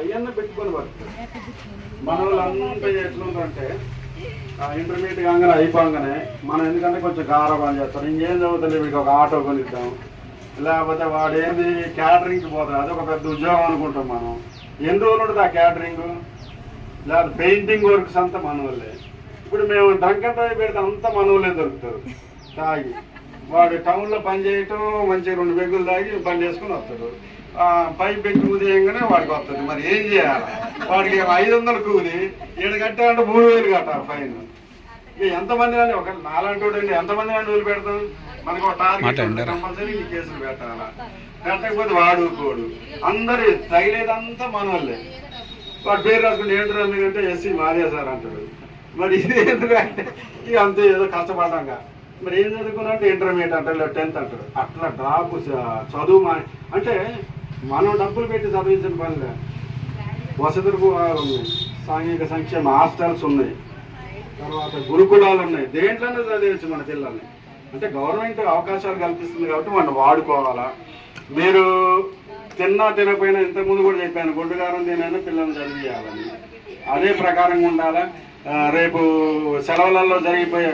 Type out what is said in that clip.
అవన్నీ పెట్టుకొని బతుకుతారు మన వాళ్ళంతా ఎట్లుందంటే ఇంటర్మీడియట్ కాగానే అయిపోగానే మనం ఎందుకంటే కొంచెం గారబం చేస్తారు ఇంకేం చదువుతుంది మీకు ఒక ఆటో కొనిద్దాం. లేకపోతే వాడు ఏంది క్యాటరింగ్కి పోతాడు అది ఒక పెద్ద ఉద్యోగం అనుకుంటాం మనం. ఎన్ని రోజులు ఉంటుంది ఆ క్యాటరింగ్ లేకపోతే పెయింటింగ్ వర్క్స్ అంతా మన వాళ్ళే ఇప్పుడు మేము డ్రంక్ డ్రైవ్ పెడితే అంతా మన వాళ్ళే దొరుకుతారు. తాగి. వాడు టౌన్లో పని చేయటం మంచిగా రెండు బెగ్గులు తాగి పని చేసుకుని వస్తాడు. పై పెట్టి ఉదయంగానే వాడికి వస్తుంది మరి ఏం చేయాలి? వాడికి ఐదు వందలు కూలి ఏడు కట్టాలంటే మూడు వేలు కట్టాలి ఫైన్. ఎంతమంది అని ఒక నాలాంటి వాడు అండి ఎంతమంది అని వదిలి పెడతాం మనకు ఒక టార్గెట్ కంపల్సరీ ఈ కేసులు పెట్టాలా? పెట్టకపోతే వాడు కోడు అందరు తగిలేదంతా మన వాళ్ళే వాడు పేరు రాసుకుంటే ఏంటారు ఎందుకంటే ఎస్సీ మాదే సార్ అంటాడు. మరి ఇది ఎందుకంటే ఇక అంతే ఏదో కష్టపడ్డాక మరి ఏం చదువుకున్నా అంటే ఇంటర్మీడియట్ అంటారు టెన్త్ అంటారు అట్లా డ్రాప్ చదువు మా అంటే మనం డబ్బులు పెట్టి చదివించిన పనిలే. వసతులు సాంఘిక సంక్షేమ హాస్టల్స్ ఉన్నాయి. తర్వాత గురుకులాలు ఉన్నాయి. దేంట్లోనే చదివచ్చు మన పిల్లల్ని? అంటే గవర్నమెంట్ అవకాశాలు కల్పిస్తుంది కాబట్టి మనం వాడుకోవాలా? మీరు తిన్నా తినకపోయినా ఇంతకుముందు కూడా చెప్పాను గుడ్డుగారం తినైనా పిల్లల్ని చదివియాలని. అదే ప్రకారంగా ఉండాలా? రేపు సెలవులలో జరిగిపోయే